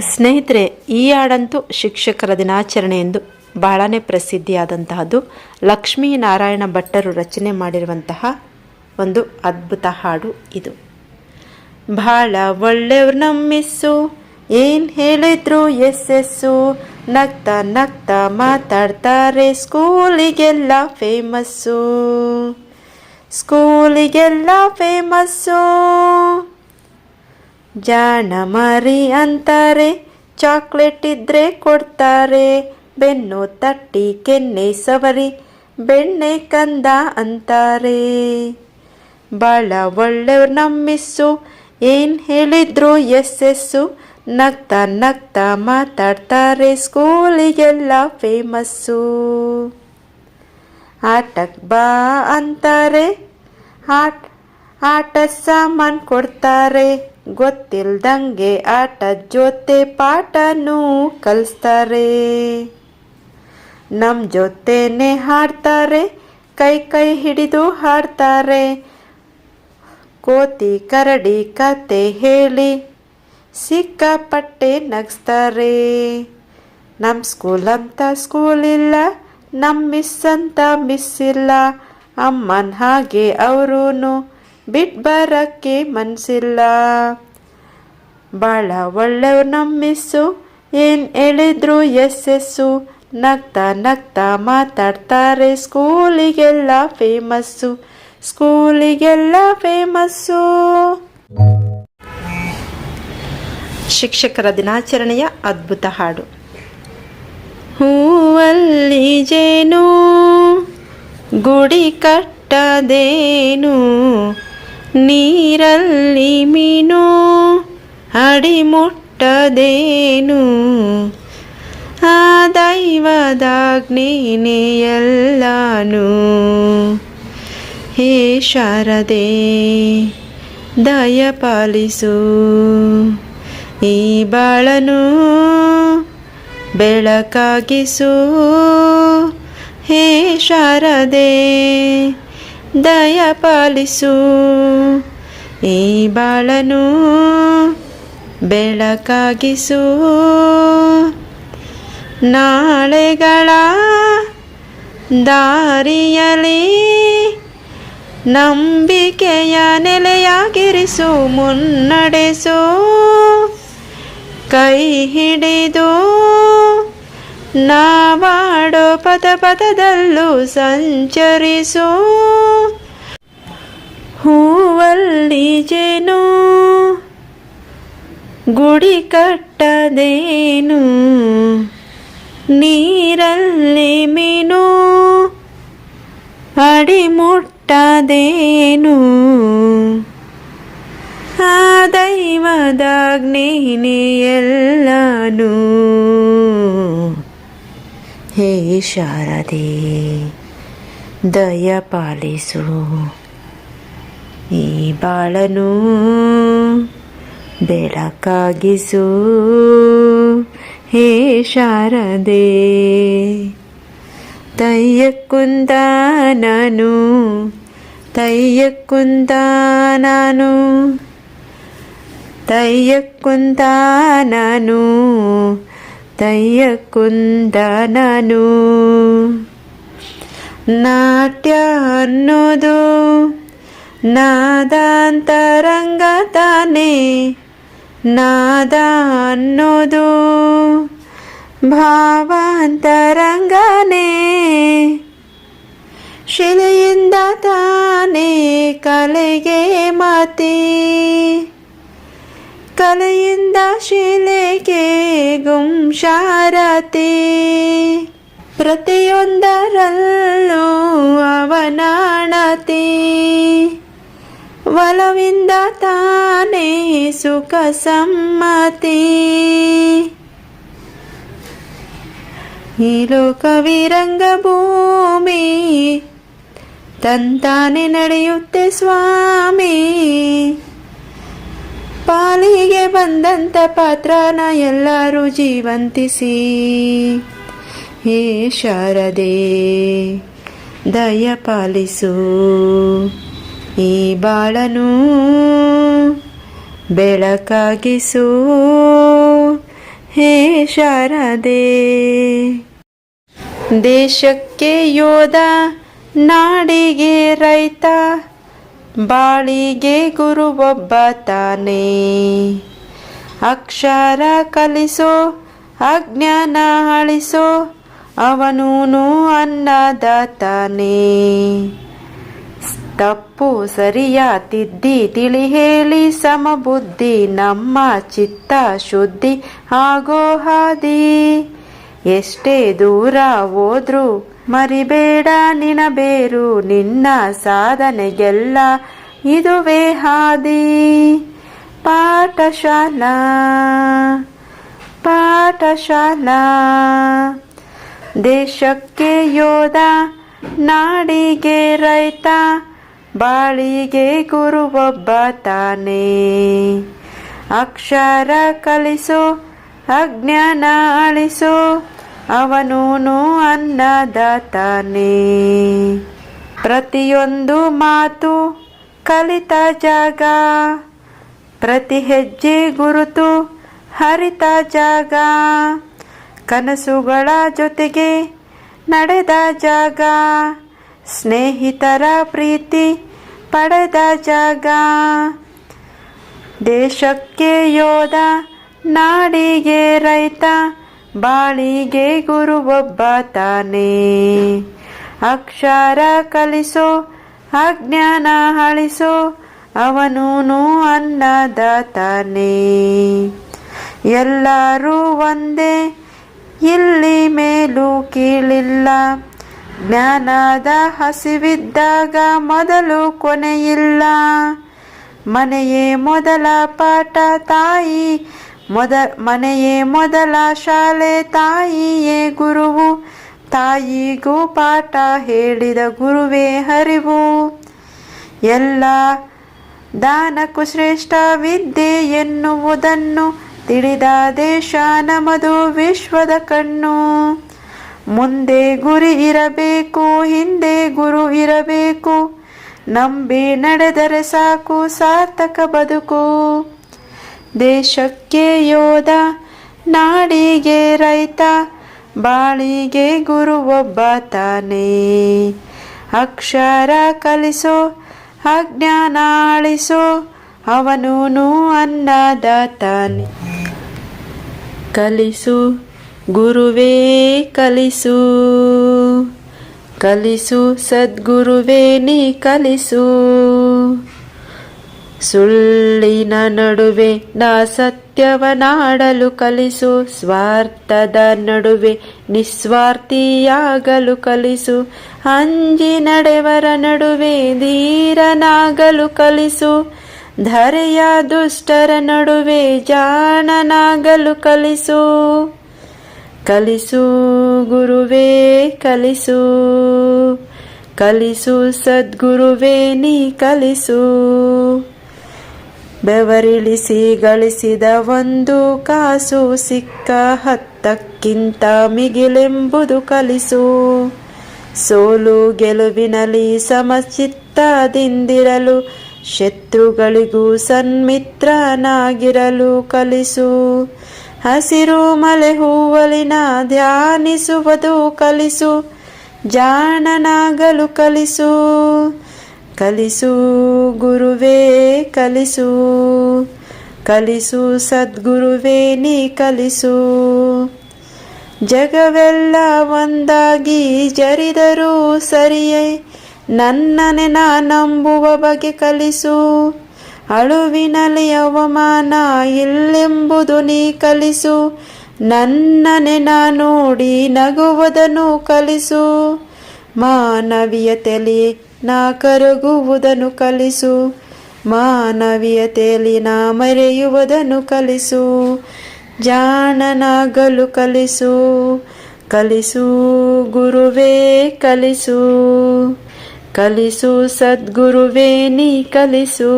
ಸ್ನೇಹಿತರೆ, ಈ ಹಾಡಂತೂ ಶಿಕ್ಷಕರ ದಿನಾಚರಣೆ ಎಂದು ಬಹಳನೇ ಪ್ರಸಿದ್ಧಿಯಾದಂತಹದ್ದು ಲಕ್ಷ್ಮೀನಾರಾಯಣ ಭಟ್ಟರು ರಚನೆ ಮಾಡಿರುವಂತಹ ಒಂದು ಅದ್ಭುತ ಹಾಡು ಇದು. ಭಾಳ ಒಳ್ಳೆಯವ್ರು ನಮ್ಮಿಸ್ಸು, ಏನು ಹೇಳಿದ್ರು ಎಸ್ ಎಸ್ಸು ನಗ್ತ ನಗ್ತ ಮಾತಾಡ್ತಾರೆ ಸ್ಕೂಲಿಗೆಲ್ಲ ಫೇಮಸ್ಸು. ಸ್ಕೂಲಿಗೆಲ್ಲ ಫೇಮಸ್ಸು. ಜಾಣ ಮರಿ ಅಂತಾರೆ, ಚಾಕ್ಲೇಟ್ ಇದ್ರೆ ಕೊಡ್ತಾರೆ. ಬೆನ್ನು ತಟ್ಟಿ ಕೆನ್ನೆ ಸವರಿ, ಬೆಣ್ಣೆ ಕಂದ ಅಂತಾರೆ. ಭಾಳ ಒಳ್ಳೆಯವ್ರು ನಮ್ಮಿಸ್ಸು, ಏನು ಹೇಳಿದ್ರು ಎಸ್ ಎಸ್ಸು ನಗ್ತಾ ನಗ್ತಾ ಮಾತಾಡ್ತಾರೆ ಸ್ಕೂಲಿಗೆಲ್ಲ ಫೇಮಸ್ಸು. ಆಟಕ್ಕೆ ಬಾ ಅಂತಾರೆ, ಆಟ ಆಟ ಸಾಮಾನು ಕೊಡ್ತಾರೆ. ಗೊತ್ತಿಲ್ದಂಗೆ ಆಟ ಜೊತೆ ಪಾಠನೂ ಕಲಿಸ್ತಾರೆ. ನಮ್ಮ ಜೊತೆನೆ ಹಾಡ್ತಾರೆ, ಕೈ ಕೈ ಹಿಡಿದು ಹಾಡ್ತಾರೆ. ಕೋತಿ ಕರಡಿ ಕತೆ ಹೇಳಿ ಸಿಕ್ಕಾಪಟ್ಟೆ ನಗಿಸ್ತಾರೆ. ನಮ್ಮ ಸ್ಕೂಲ್ ಅಂತ ಸ್ಕೂಲ್ ಇಲ್ಲ ನಮ್ಮ ಮಿಸ್ ಅಂತ ಮಿಸ್ ಇಲ್ಲ, ಅಮ್ಮನ ಹಾಗೆ ಅವರೂ ಬಿಟ್ಟು ಬರಕ್ಕೆ ಮನಸಿಲ್ಲ. ಭಾಳ ಒಳ್ಳೆಯವ್ರು ನಮ್ಮ ಏನ್ ಏನು ಹೇಳಿದ್ರು ಎಸ್ ಎಸ್ಸು ನಗ್ತಾ ನಗ್ತಾ ಮಾತಾಡ್ತಾರೆ ಸ್ಕೂಲಿಗೆಲ್ಲ ಫೇಮಸ್ಸು ಸ್ಕೂಲಿಗೆಲ್ಲ ಫೇಮಸ್ಸು. ಶಿಕ್ಷಕರ ದಿನಾಚರಣೆಯ ಅದ್ಭುತ ಹಾಡು. ಹೂವಲ್ಲಿ ಜೇನು, ಗುಡಿ ಕಟ್ಟದೇನು ನೀರಲ್ಲಿ ಮೀನು ಅಡಿಮುಟ್ಟದೇನು? ಆ ದೈವದಾಗ್ನೇನೆಯಲ್ಲಾನು ಹೇ ಶಾರದೆ ದಯಪಾಲಿಸು. ಈ ಬಾಳನು ಬೆಳಕಾಗಿಸು. ಹೇ ಶಾರದೆ ದಯ ಪಾಲಿಸು ಈ ಬಾಳನು ಬೆಳಕಾಗಿಸು. ನಾಳೆಗಳ ದಾರಿಯಲಿ ನಂಬಿಕೆಯ ನೆಲೆಯಾಗಿರಿಸು ಮುನ್ನಡೆಸು. ಕೈ ಹಿಡಿದು ನಾವಾಡೋ ಪದ ಪದದಲ್ಲೂ ಸಂಚರಿಸು ಹೂವಲ್ಲಿ ಜೇನು ಗುಡಿ ಕಟ್ಟದೇನು ನೀರಲ್ಲಿ ಮೀನು ಅಡಿ ಮುಟ್ಟದೇನು ಆ ದೈವದಾಜ್ಞೆನೇ ಎಲ್ಲಾನು ಹೇ ಶಾರದೆ, ದಯ ಪಾಲಿಸು. ಈ ಬಾಳನು ಬೆಳಕಾಗಿಸು. ಹೇ ಶಾರದೆ ತಯ್ಯಕ್ಕುಂದ ನಾನು ತಯ್ಯಕ್ಕುಂದ ನಾನು ತಯ್ಯಕ್ಕುಂದ ನಾನು ತಯ್ಯಕ್ಕುಂದ ನಾನು ನಾಟ್ಯ ಅನ್ನೋದು ನಾದಾಂತರಂಗ ತಾನೇ ನಾದ ಅನ್ನೋದು ಭಾವಾಂತರಂಗನೇ ಶಿಲೆಯಿಂದ ತಾನೇ ಕಲೆಗೆ ಮಾತಿ ಕಲೆಯಿಂದ ಶಿಲೆಗೆ ಗುಂಶಾರತೆ ಪ್ರತಿಯೊಂದರಲ್ಲೂ ಅವನಾಣತೆ. ಒಲವಿಂದ ತಾನೇ ಸುಖ ಸಮ್ಮತಿ. ಈ ಲೋಕವಿರಂಗ ಭೂಮಿ ತಂತಾನೆ ನಡೆಯುತ್ತೆ ಸ್ವಾಮಿ. ಪಾಲಿಗೆ ಬಂದಂಥ ಪಾತ್ರನ ಎಲ್ಲರೂ ಜೀವಂತಿಸಿ. ಹೇ ಶಾರದೆ, ದಯ ಪಾಲಿಸು. ಈ ಬಾಳನು ಬೆಳಕಾಗಿಸು. ಹೇ ಶಾರದೆ, ದೇಶಕ್ಕೆ ಯೋಧ, ನಾಡಿಗೆ ರೈತ ಬಾಳಿಗೆ ಗುರು ಒಬ್ಬ ತಾನೇ. ಅಕ್ಷರ ಕಲಿಸೋ, ಅಜ್ಞಾನ ಅಳಿಸೋ, ಅವನೂನು ಅನ್ನದಾತಾನೆ ತಪ್ಪು ಸರಿಯ ತಿದ್ದಿ ತಿಳಿ ಹೇಳಿ, ಸಮಬುದ್ಧಿ ನಮ್ಮ ಚಿತ್ತ ಶುದ್ಧಿ ಆಗೋ ಹಾದಿ. ಎಷ್ಟೇ ದೂರ ಹೋದ್ರು ಮರಿಬೇಡ ನಿನಬೇರು ನಿನ್ನ ಸಾಧನೆಗೆಲ್ಲ ಇದುವೇ ಹಾದಿ. ಪಾಠಶಾಲಾ ಪಾಠಶಾಲಾ. ದೇಶಕ್ಕೆ ಯೋಧ, ನಾಡಿಗೆ ರೈತ, ಬಾಳಿಗೆ ಗುರು ಒಬ್ಬ ತಾನೇ. ಅಕ್ಷರ ಕಲಿಸು, ಅಜ್ಞಾನ ಅಳಿಸು ಅವನೂನು ಅನ್ನದಾತಾನೆ. ಪ್ರತಿಯೊಂದು ಮಾತು ಕಲಿತ ಜಾಗ, ಪ್ರತಿ ಹೆಜ್ಜೆ ಗುರುತು ಹರಿತ ಜಾಗ, ಕನಸುಗಳ ಜೊತೆಗೆ ನಡೆದ ಜಾಗ, ಸ್ನೇಹಿತರ ಪ್ರೀತಿ ಪಡೆದ ಜಾಗ. ದೇಶಕ್ಕೆ ಯೋಧ, ನಾಡಿಗೆ ರೈತ ಬಾಳಿಗೆ ಗುರು ಒಬ್ಬ ತಾನೇ. ಅಕ್ಷರ ಕಲಿಸೋ, ಅಜ್ಞಾನ ಅಳಿಸೋ, ಅವನೂನು ತಾನೇ ಎಲ್ಲರೂ ಒಂದೇ, ಇಲ್ಲಿ ಮೇಲೂ ಕೀಳಿಲ್ಲ. ಜ್ಞಾನದ ಹಸಿವಿದ್ದಾಗ ಮೊದಲು ಕೊನೆಯಿಲ್ಲ. ಮನೆಯೇ ಮೊದಲ ಪಾಠ ತಾಯಿ ಮೊದ, ಮನೆಯೇ ಮೊದಲ ಶಾಲೆ, ತಾಯಿಯೇ ಗುರುವು. ತಾಯಿಗೂ ಪಾಠ ಹೇಳಿದ ಗುರುವೇ ಹರಿವು. ಎಲ್ಲ ದಾನಕ್ಕೂ ಶ್ರೇಷ್ಠ ವಿದ್ಯೆ ಎನ್ನುವುದನ್ನು ತಿಳಿದ ದೇಶ ನಮದು ವಿಶ್ವದ ಕಣ್ಣು. ಮುಂದೆ ಗುರಿ ಇರಬೇಕು, ಹಿಂದೆ ಗುರು ಇರಬೇಕು. ನಂಬಿ ನಡೆದರೆ ಸಾಕು ಸಾರ್ಥಕ ಬದುಕು. ದೇಶಕ್ಕೆ ಯೋಧ, ನಾಡಿಗೆ ರೈತ, ಬಾಳಿಗೆ ಗುರು ಒಬ್ಬ ತಾನೇ. ಅಕ್ಷರ ಕಲಿಸೋ, ಅಜ್ಞಾನ ಅಳಿಸೋ ಅವನೂನು ಅನ್ನದಾತಾನೆ. ಕಲಿಸು, ಗುರುವೇ ಕಲಿಸು. ಕಲಿಸು ಸದ್ಗುರುವೇ ನೀ ಕಲಿಸು. ಸುಳ್ಳಿನ ನಡುವೆ ನಾ ಸತ್ಯವನಾಡಲು ಕಲಿಸು, ಸ್ವಾರ್ಥದ ನಡುವೆ ನಿಸ್ವಾರ್ಥಿಯಾಗಲು ಕಲಿಸು, ಅಂಜಿ ನಡೆವರ ನಡುವೆ ಧೀರನಾಗಲು ಕಲಿಸು, ಧರೆಯ ದುಷ್ಟರ ನಡುವೆ ಜಾಣನಾಗಲು ಕಲಿಸು. ಕಲಿಸು ಗುರುವೇ, ಕಲಿಸು. ಕಲಿಸು ಸದ್ಗುರುವೇ, ನೀ ಕಲಿಸು. ಬೆವರಿಳಿಸಿ ಗಳಿಸಿದ ಒಂದು ಕಾಸು ಸಿಕ್ಕ ಹತ್ತಕ್ಕಿಂತ ಮಿಗಿಲೆಂಬುದು ಕಲಿಸು. ಸೋಲು ಗೆಲುವಿನಲ್ಲಿ ಸಮಚಿತ್ತದಿಂದಿರಲು, ಶತ್ರುಗಳಿಗೂ ಸನ್ಮಿತ್ರನಾಗಿರಲು ಕಲಿಸು. ಹಸಿರು ಮಲೆ ಹೂವಲಿನ ಧ್ಯಾನಿಸುವುದು ಕಲಿಸು, ಜಾಣನಾಗಲು ಕಲಿಸು. ಕಲಿಸು ಗುರುವೇ, ಕಲಿಸು. ಕಲಿಸು ಸದ್ಗುರುವೇ, ನೀ ಕಲಿಸು. ಜಗವೆಲ್ಲ ಒಂದಾಗಿ ಜರಿದರೂ ಸರಿಯೇ ನನ್ನನೆ ನಾ ನಂಬುವ ಬಗೆ ಕಲಿಸು. ಅಳುವಿನಲ್ಲಿ ಅವಮಾನ ಇಲ್ಲೆಂಬುದು ನೀ ಕಲಿಸು. ನನ್ನನೆ ನಾ ನೋಡಿ ನಗುವುದನ್ನು ಕಲಿಸು. ಮಾನವೀಯತೆಯಲ್ಲಿ ನಾ ಕರಗುವುದನ್ನು ಕಲಿಸು. ಮಾನವೀಯತೆಯಲ್ಲಿ ನಾ ಮರೆಯುವುದನ್ನು ಕಲಿಸು. ಜಾಣನಾಗಲು ಕಲಿಸು. ಕಲಿಸು, ಗುರುವೇ ಕಲಿಸು. ಕಲಿಸು, ಸದ್ಗುರುವೇ ನೀ ಕಲಿಸು.